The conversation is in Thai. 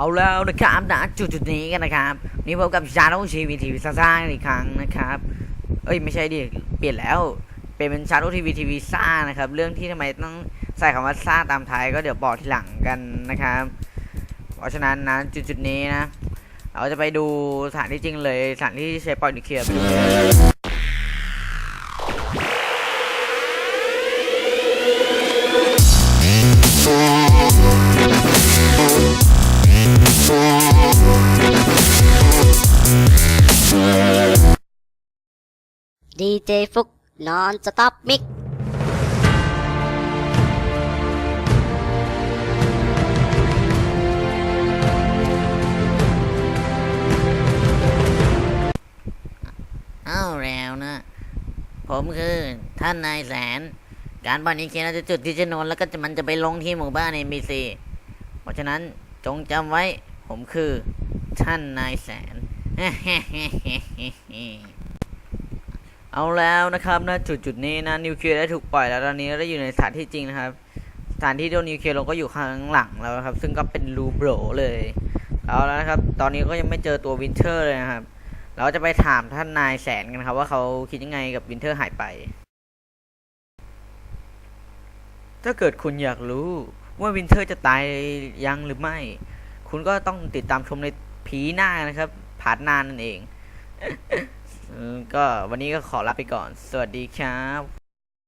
เอาแล้วนะครับณจุดจุดนี้กันนะครับ นี่พบกับชาโนชีวีทีวีซ่าๆอีกครั้งนะครับ เอ้ยไม่ใช่ดิเปลี่ยนแล้วเป็นเป็นชาโนทีวีทีวีซ่านะครับ เรื่องที่ทำไมต้องใส่คำว่าซ่าตามท้ายก็เดี๋ยวบอกทีหลังกันนะครับ เพราะฉะนั้นนะจุดจุดนี้นะ เราจะไปดูสถานที่จริงเลยสถานที่ใช้ปล่อยนิวเคลียร์ ดีเจฟุกนอนสต็อปมิกเอาแล้วนะ ผมคือท่านนายแสน การบอลนี้เขียนเราจะจุดที่จะนวนแล้วก็มันจะไปลงที่หมู่บ้านเอ็มบีซีเพราะฉะนั้นจงจำไว้ผมคือท่านนายแสน เอาแล้วนะครับนะจุดจุดนี้นะนิวเคลียร์ได้ถูกปล่อยแล้วตอนนี้เราได้อยู่ในสถานที่จริงนะครับสถานที่โดนนิวเคลียร์ลงก็อยู่ข้างหลังแล้วครับ ซึ่งก็เป็นรูโบรเลยเอาแล้วนะครับ ตอนนี้ก็ยังไม่เจอตัววินเทอร์เลยนะครับ เราจะไปถามท่านนายแสนกันครับ ว่าเขาคิดยังไงกับวินเทอร์หายไป ถ้าเกิดคุณอยากรู้ว่าวินเทอร์จะตายยังหรือไม่ คุณก็ต้องติดตามชมในผีหน้านะครับ ผาดนานนั่นเอง ก็วันนี้ก็ขอลาไปก่อน สวัสดีครับ